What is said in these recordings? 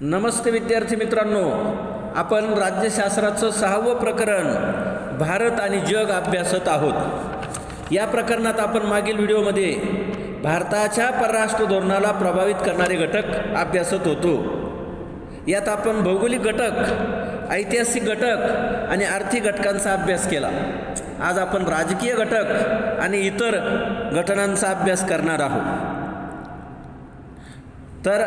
नमस्ते विद्यार्थी मित्रांनो. आपण राज्यशास्त्राचं सहावं प्रकरण भारत आणि जग अभ्यासत आहोत. या प्रकरणात आपण मागील व्हिडिओमध्ये भारताच्या परराष्ट्र धोरणाला प्रभावित करणारे घटक अभ्यासत होतो. यात आपण भौगोलिक घटक ऐतिहासिक घटक आणि आर्थिक घटकांचा अभ्यास केला. आज आपण राजकीय घटक आणि इतर घटनांचा अभ्यास करणार आहोत. तर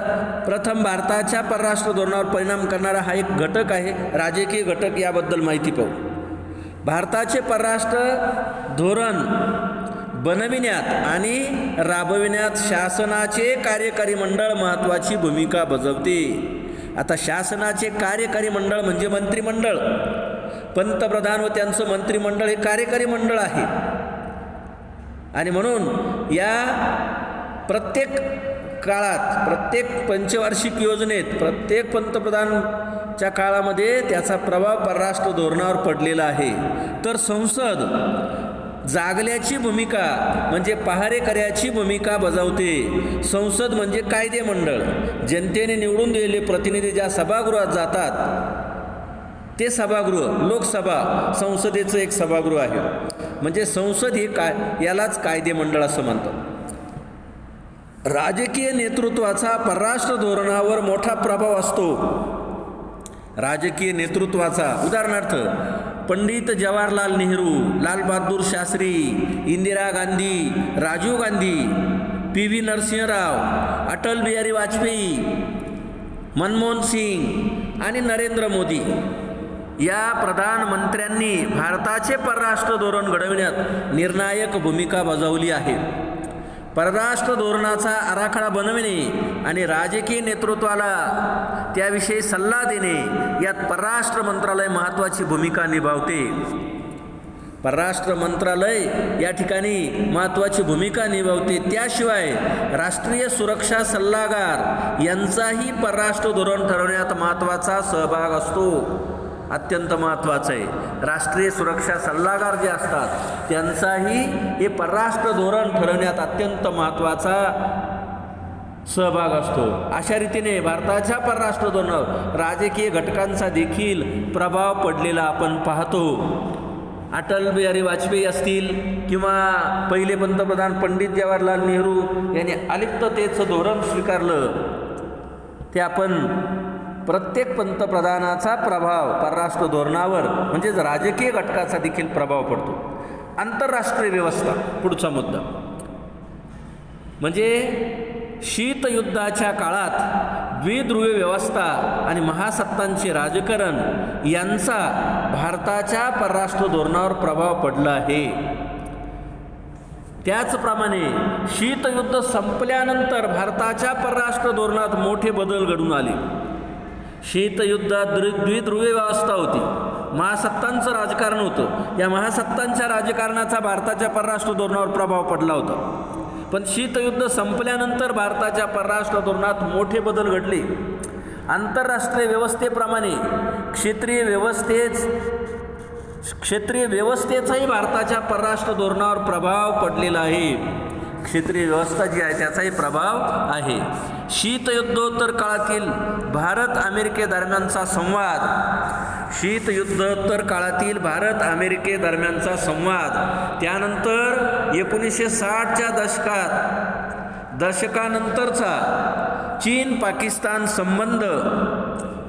प्रथम भारताच्या परराष्ट्र धोरणावर परिणाम करणारा हा एक घटक आहे राजकीय घटक याबद्दल माहिती पाहू. भारताचे परराष्ट्र धोरण बनविण्यात आणि राबविण्यात शासनाचे कार्यकारी मंडळ महत्त्वाची भूमिका बजावते. आता शासनाचे कार्यकारी मंडळ म्हणजे मंत्रिमंडळ. पंतप्रधान व त्यांचं मंत्रिमंडळ हे कार्यकारी मंडळ आहे. आणि म्हणून या प्रत्येक काळात प्रत्येक पंचवार्षिक योजनेत प्रत्येक पंतप्रधानच्या काळामध्ये त्याचा प्रभाव परराष्ट्र धोरणावर पडलेला आहे. तर संसद जागल्याची भूमिका म्हणजे पहारेकऱ्याची भूमिका बजावते. संसद म्हणजे कायदे मंडळ. जनतेने निवडून दिलेले प्रतिनिधी ज्या सभागृहात जातात ते सभागृह लोकसभा संसदेचं एक सभागृह आहे. म्हणजे संसद हे काय यालाच कायदे मंडळ असं म्हणतात. राजकीय नेतृत्वाचा परराष्ट्र धोरणावर मोठा प्रभाव असतो. राजकीय नेतृत्वाचा उदाहरणार्थ पंडित जवाहरलाल नेहरू लालबहादूर शास्त्री इंदिरा गांधी राजीव गांधी पी व्ही नरसिंहराव अटल बिहारी वाजपेयी मनमोहन सिंग आणि नरेंद्र मोदी या प्रधानमंत्र्यांनी भारताचे परराष्ट्र धोरण घडविण्यात निर्णायक भूमिका बजावली आहे. परराष्ट्र धोरणाचा आराखडा बनविणे आणि राजकीय नेतृत्वाला त्याविषयी सल्ला देणे यात परराष्ट्र मंत्रालय महत्त्वाची भूमिका निभावते. परराष्ट्र मंत्रालय या ठिकाणी महत्त्वाची भूमिका निभावते. त्याशिवाय राष्ट्रीय सुरक्षा सल्लागार यांचाही परराष्ट्र धोरण ठरवण्यात महत्त्वाचा सहभाग असतो. अत्यंत महत्त्वाचं आहे. राष्ट्रीय सुरक्षा सल्लागार जे असतात त्यांचाही हे परराष्ट्र धोरण ठरवण्यात अत्यंत महत्त्वाचा सहभाग असतो. अशा रीतीने भारताच्या परराष्ट्र धोरणावर राजकीय घटकांचा देखील प्रभाव पडलेला आपण पाहतो. अटल बिहारी वाजपेयी असतील किंवा पहिले पंतप्रधान पंडित जवाहरलाल नेहरू यांनी अलिप्ततेचं धोरण स्वीकारलं ते आपण प्रत्येक पंतप्रधानाचा प्रभाव परराष्ट्र धोरणावर म्हणजेच राजकीय घटकाचा देखील प्रभाव पडतो. आंतरराष्ट्रीय व्यवस्था पुढचा मुद्दा. म्हणजे शीतयुद्धाच्या काळात द्विध्रुवी व्यवस्था आणि महासत्तांचे राजकारण यांचा भारताच्या परराष्ट्र धोरणावर प्रभाव पडला आहे. त्याचप्रमाणे शीतयुद्ध संपल्यानंतर भारताच्या परराष्ट्र धोरणात मोठे बदल घडून आले. शीतयुद्धात द्वि द्विध्रुवी व्यवस्था होती. महासत्तांचं राजकारण होतं. या महासत्तांच्या राजकारणाचा भारताच्या परराष्ट्र धोरणावर प्रभाव पडला होता. पण शीतयुद्ध संपल्यानंतर भारताच्या परराष्ट्र धोरणात मोठे बदल घडले. आंतरराष्ट्रीय व्यवस्थेप्रमाणे क्षेत्रीय व्यवस्थेच क्षेत्रीय व्यवस्थेचाही भारताच्या परराष्ट्र धोरणावर प्रभाव पडलेला आहे. क्षेत्रीय व्यवस्था जी आहे त्याचाही प्रभाव आहे. शीतयुद्धोत्तर काळातील भारत अमेरिकेदरम्यानचा संवाद. शीतयुद्धोत्तर काळातील भारत अमेरिकेदरम्यानचा संवाद. त्यानंतर एकोणीसशे साठच्या दशकात दशकानंतरचा चीन पाकिस्तान संबंध.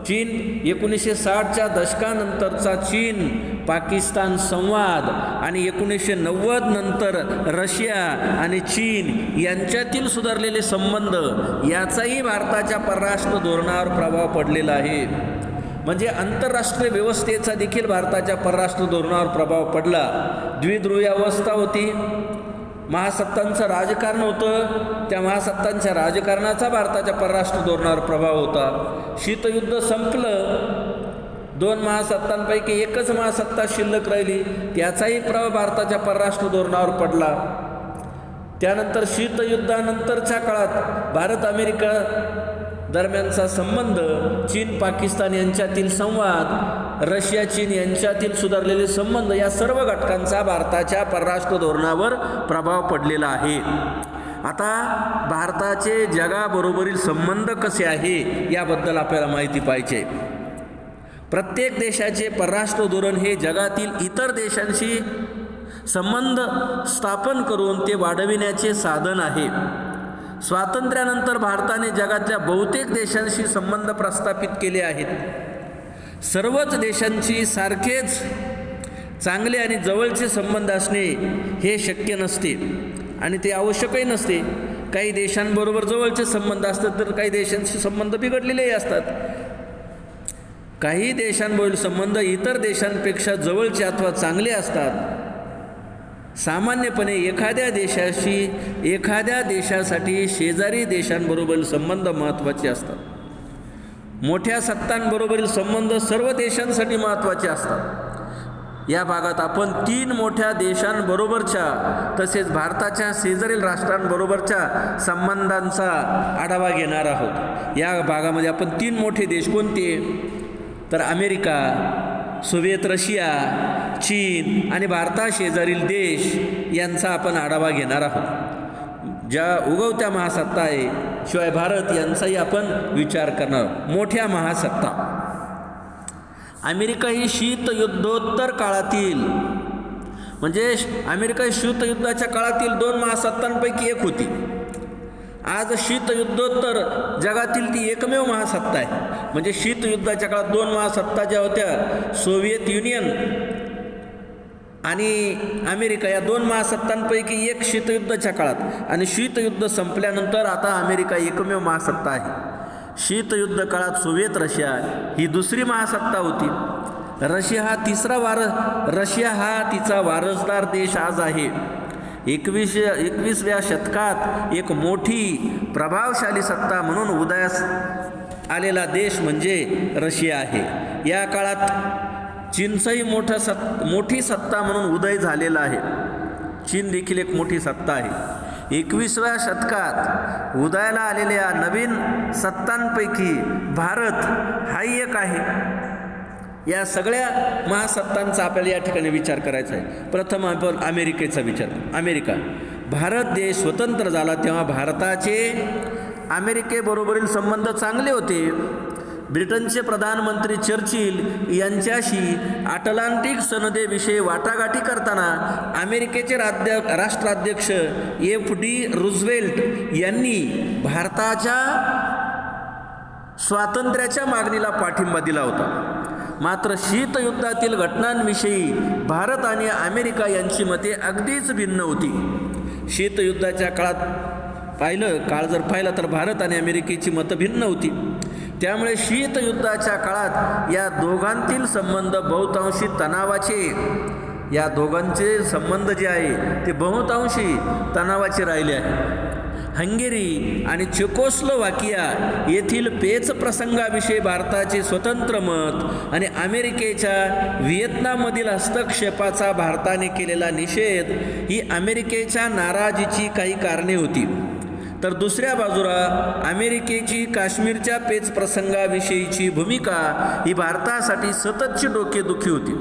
चीन एकोणीसशे साठच्या दशकानंतरचा चीन पाकिस्तान संवाद आणि एकोणीसशे नव्वद नंतर रशिया आणि चीन यांच्यातील सुधारलेले संबंध याचाही भारताच्या परराष्ट्र धोरणावर प्रभाव पडलेला आहे. म्हणजे आंतरराष्ट्रीय व्यवस्थेचा देखील भारताच्या परराष्ट्र धोरणावर प्रभाव पडला. द्विध्रुवी अवस्था होती. महासत्तांचं राजकारण होतं. त्या महासत्तांच्या राजकारणाचा भारताच्या परराष्ट्र धोरणावर प्रभाव होता. शीतयुद्ध संपलं. दोन महासत्तांपैकी एकच महासत्ता शिल्लक राहिली. त्याचाही प्रभाव भारताच्या परराष्ट्र धोरणावर पडला. त्यानंतर शीतयुद्धानंतरच्या काळात भारत अमेरिका दरम्यानचा संबंध चीन पाकिस्तान यांच्यातील संवाद रशिया चीन यांच्यातील सुधारलेले संबंध या सर्व घटकांचा भारताच्या परराष्ट्र धोरणावर प्रभाव पडलेला आहे. आता भारताचे जगाबरोबरील संबंध कसे आहे याबद्दल आपल्याला माहिती पाहिजे. प्रत्येक देशाचे परराष्ट्र धोरण हे जगातील इतर देशांशी संबंध स्थापन करून ते वाढविण्याचे साधन आहे. स्वातंत्र्यानंतर भारताने जगातल्या बहुतेक देशांशी संबंध प्रस्थापित केले आहेत. सर्वच देशांची सारखेच चांगले आणि जवळचे संबंध असणे हे शक्य नसते. आणि ते आवश्यकही नसते. काही देशांबरोबर जवळचे संबंध असतात तर काही देशांशी संबंध बिघडलेलेही असतात. काही देशांबरोबर संबंध इतर देशांपेक्षा जवळचे अथवा चांगले असतात. सामान्यपणे एखाद्या देशाशी एखाद्या देशासाठी शेजारी देशांबरोबर संबंध महत्त्वाचे असतात. मोठ्या सत्तांबरोबरील संबंध सर्व देशांसाठी महत्त्वाचे असतात. या भागात आपण तीन मोठ्या देशांबरोबरच्या तसेच भारताच्या शेजारील राष्ट्रांबरोबरच्या संबंधांचा आढावा घेणार आहोत. या भागामध्ये आपण तीन मोठे देश कोणते? तर अमेरिका सोव्हिएत रशिया चीन आणि भारताशेजारील देश यांचा आपण आढावा घेणार आहोत. ज्या उगवत्या महासत्ता आहे शिवाय भारत यांचाही आपण विचार करणार मोठ्या महासत्ता. अमेरिका ही शीतयुद्धोत्तर काळातील म्हणजे अमेरिका ही शीतयुद्धाच्या काळातील दोन महासत्तांपैकी एक होती. आज शीतयुद्धोत्तर जगातील ती एकमेव महासत्ता आहे. म्हणजे शीतयुद्धाच्या काळात दोन महासत्ता ज्या होत्या सोव्हिएत युनियन आणि अमेरिका या दोन महासत्तांपैकी एक शीतयुद्धाच्या काळात आणि शीतयुद्ध संपल्यानंतर आता अमेरिका एकमेव महासत्ता आहे. शीतयुद्ध काळात सोव्हिएत रशिया ही दुसरी महासत्ता होती. रशिया हा तिसरा वार रशिया हा तिचा वारसदार देश आज आहे. एकवीस एकवीसव्या शतकात एक मोठी प्रभावशाली सत्ता म्हणून उदयास आलेला देश म्हणजे रशिया आहे. या काळात चीनचाही मोठा सत् मोठी सत्ता म्हणून उदय झालेला आहे. चीन देखील एक मोठी सत्ता आहे. एकवीसव्या शतकात उदयाला आलेल्या नवीन सत्तांपैकी भारत हाही एक आहे. या सगळ्या महासत्तांचा आपल्याला या ठिकाणी विचार करायचा आहे. प्रथम आपण अमेरिकेचा विचार अमेरिका. भारत देश स्वतंत्र झाला तेव्हा भारताचे अमेरिकेबरोबरील संबंध चांगले होते. ब्रिटनचे प्रधानमंत्री चर्चिल यांच्याशी अटलांटिक सनदेविषयी वाटाघाटी करताना अमेरिकेचे राज्य राष्ट्राध्यक्ष एफ डी रुझवेल्ट यांनी भारताच्या स्वातंत्र्याच्या मागणीला पाठिंबा दिला होता. मात्र शीतयुद्धातील घटनांविषयी भारत आणि अमेरिका यांची मते अगदीच भिन्न होती. शीतयुद्धाच्या काळात पाहिलं काळ जर पाहिलं तर भारत आणि अमेरिकेची मतं भिन्न होती. त्यामुळे शीतयुद्धाच्या काळात या दोघांतील संबंध बहुतांशी तणावाचे. या दोघांचे संबंध जे आहे ते बहुतांशी तणावाचे राहिले आहे. हंगेरी आणि चेकोस्लोवाकिया येथील पेच प्रसंगाविषयी भारताचे स्वतंत्र मत आणि अमेरिकेच्या व्हिएतनाममधील हस्तक्षेपाचा भारताने केलेला निषेध ही अमेरिकेच्या नाराजीची काही कारणे होती. तर दुसऱ्या बाजूला अमेरिकेची काश्मीरच्या पेच प्रसंगाविषयीची भूमिका ही भारतासाठी सततची डोकेदुखी होती.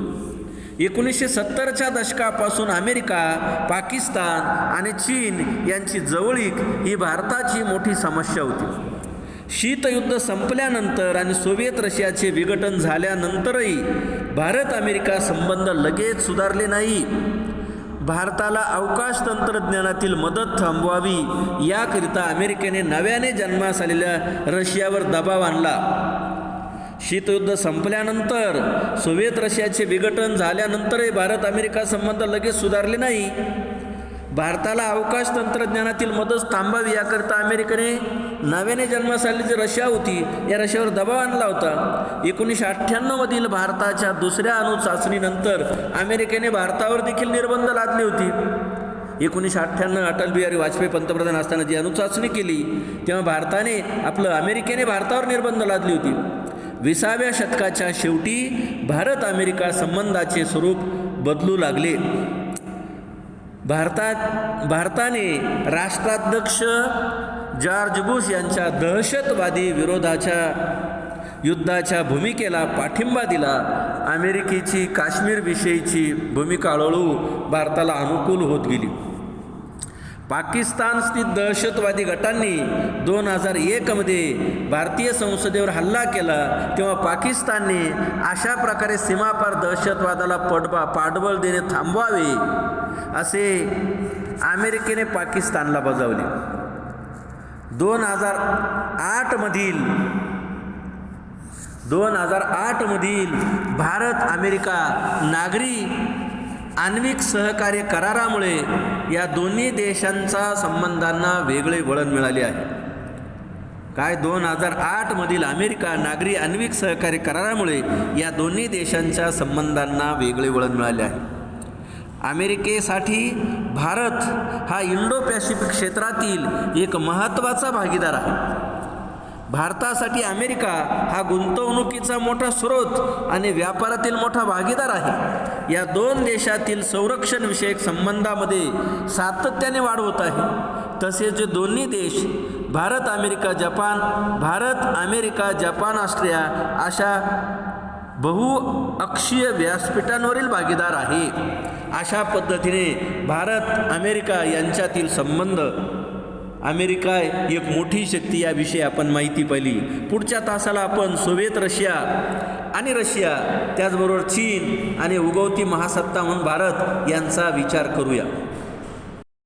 एकोणीसशे सत्तरच्या दशकापासून अमेरिका पाकिस्तान आणि चीन यांची जवळीक ही भारताची मोठी समस्या होती. शीतयुद्ध संपल्यानंतर आणि सोव्हिएत रशियाचे विघटन झाल्यानंतरही भारत अमेरिका संबंध लगेच सुधारले नाही. भारताला अवकाश तंत्रज्ञानातील मदत थांबवावी याकरिता अमेरिकेने नव्याने जन्मास आलेल्या रशियावर दबाव आणला. शीतयुद्ध संपल्यानंतर सोव्हिएत रशियाचे विघटन झाल्यानंतरही भारत अमेरिका संबंध लगेच सुधारले नाही. भारताला अवकाश तंत्रज्ञानातील मदत थांबावी याकरता अमेरिकेने नव्याने जन्मास आलेली जी रशिया होती. या रशियावर दबाव आणला होता. एकोणीसशे अठ्ठ्याण्णवमधील भारताच्या दुसऱ्या अणुचाचणीनंतर अमेरिकेने भारतावर देखील निर्बंध लादले होते. एकोणीसशे अठ्ठ्याण्णव अटल बिहारी वाजपेयी पंतप्रधान असताना जी अणुचाचणी केली तेव्हा भारताने आपलं अमेरिकेने भारतावर निर्बंध लादली होती. विसाव्या शतकाच्या शेवटी भारत अमेरिका संबंधाचे स्वरूप बदलू लागले. भारतात भारताने राष्ट्राध्यक्ष जॉर्ज बुश यांच्या दहशतवादी विरोधाच्या युद्धाच्या भूमिकेला पाठिंबा दिला. अमेरिकेची काश्मीरविषयीची भूमिका हळूहळू भारताला अनुकूल होत गेली. पाकिस्तान स्थित दहशतवादी गटांनी दोन हजार एकमध्ये भारतीय संसदेवर हल्ला केला. तेव्हा पाकिस्तानने अशा प्रकारे सीमापार दहशतवादाला पडबा पाठबळ देणे थांबवावे असे अमेरिकेने पाकिस्तानला बजावले. दोन हजार आठमधील दोन हजार आठमधील भारत अमेरिका नागरी आण्विक सहकार्य करारामुळे या दोन्ही देशांचा संबंधांना वेगळे वळण मिळाले आहे. काय दोन हजार आठमधील अमेरिका नागरी आण्विक सहकार्य करारामुळे या दोन्ही देशांच्या संबंधांना वेगळे वळण मिळाले आहे? अमेरिकेसाठी भारत हा इंडो पॅसिफिक क्षेत्रातील एक महत्त्वाचा भागीदार आहे. भारतासाठी अमेरिका हा गुंतवणुकीचा मोठा स्रोत आणि व्यापारातील मोठा भागीदार आहे. या दोन देशातील संरक्षणविषयक संबंधामध्ये सातत्याने वाढ होत आहे. तसेच जे दोन्ही देश Bharat America Japan Bharat America Japan Austria अशा बहुअक्षीय व्यासपीठांवरील भागीदार आहे. अशा पद्धतीने भारत अमेरिका यांच्यातील संबंध अमेरिका एक मोठी शक्ती याविषयी आपण माहिती पाहिली. पुढच्या तासाला आपण सोव्हिएत रशिया आणि रशिया त्याचबरोबर चीन आणि उगवती महासत्ता म्हणून भारत यांचा विचार करूया.